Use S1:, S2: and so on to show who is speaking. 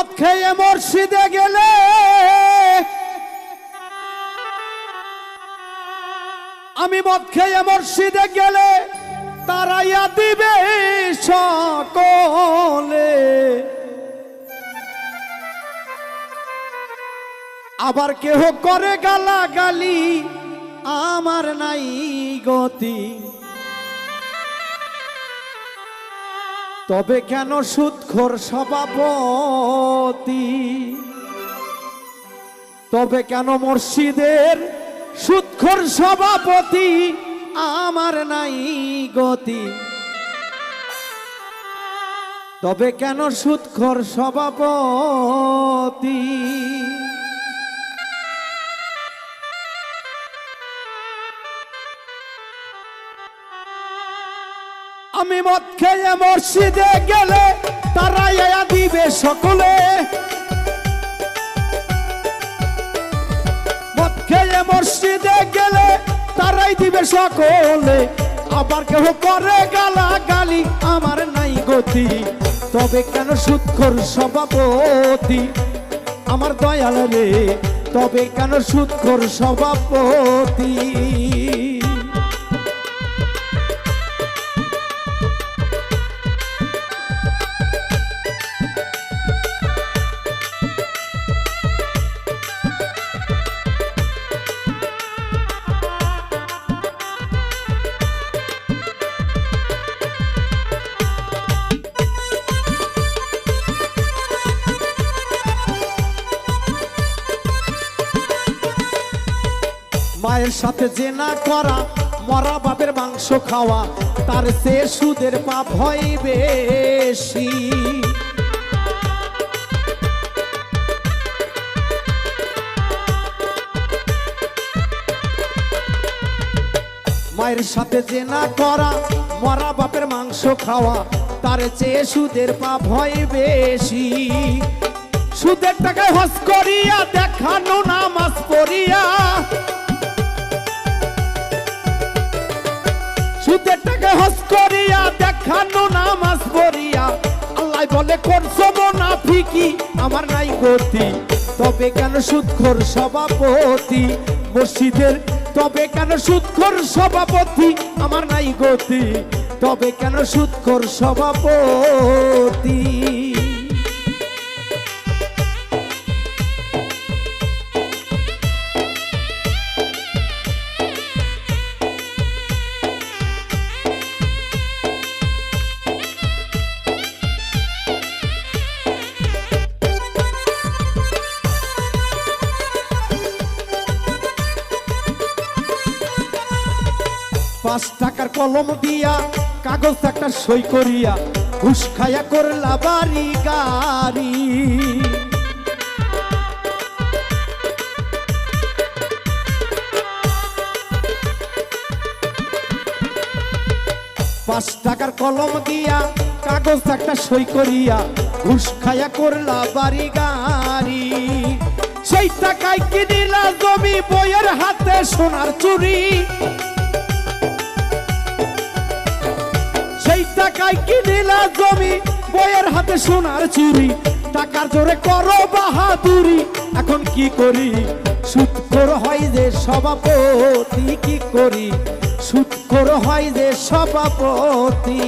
S1: মদ খেয়ে মসজিদে গেলে। আমি মদ খেয়ে মসজিদে গেলে তারাইয়া দিবে সকলে। আবার কেহ করে গালা গালি আমার নাই গতি। তবে কেন সুৎখোর সভাপতি? তবে কেন মসজিদের সুৎখোর সভাপতি আমার নাই গতি? তবে কেন সুৎখোর সভাপতি? আমি মদ খেয়ে মসজিদে গেলে তারা ইয়া দিবে সকলে। মদ খেয়ে মসজিদে গেলে তারাই দিবে সকলে। আবার কেহ করে গালা গালি আমার নাই গতি। তবে কেন সুৎখর সভাপতি? আমার দয়াল রে, তবে কেন সুৎখর সভাপতি? মায়ের সাথে যে না করা, মরা বাপের মাংস খাওয়া, তার সে সুদের পাপ হয় বেশি। মায়ের সাথে যে না করা, মরা বাপের মাংস খাওয়া, তার চেয়ে সুদের পাপ হয় বেশি। সুদের টাকায় হস করিয়া দেখানো নামাজ পড়িয়া বলে করছ আমার নাই গতি। তবে কেন সুৎখর সভাপতি? মসজিদের, তবে কেন সুৎখর সভাপতি? আমার নাই গতি। তবে কেন সুৎখর সভাপতি? পাঁচ টাকার কলম দিয়া, কাগজ একটা সই করিয়া, ঘুষ খায়া করলা বাড়ি গাড়ি। পাঁচ টাকার কলম দিয়া, কাগজ একটা সই করিয়া, ঘুষ খায়া করলা বাড়ি গাড়ি। সেই টাকায় কিনিলা জমি, বইয়ের হাতে সোনার চুরি। টাকায় কিনিলা জমি, বইয়ের হাতে সোনার চুরি। টাকার জোরে করো বাহাদুরি। এখন কি করি? সুৎকর হয় যে সভাপতি, কি করি? সুৎকর হয় যে সভাপতি।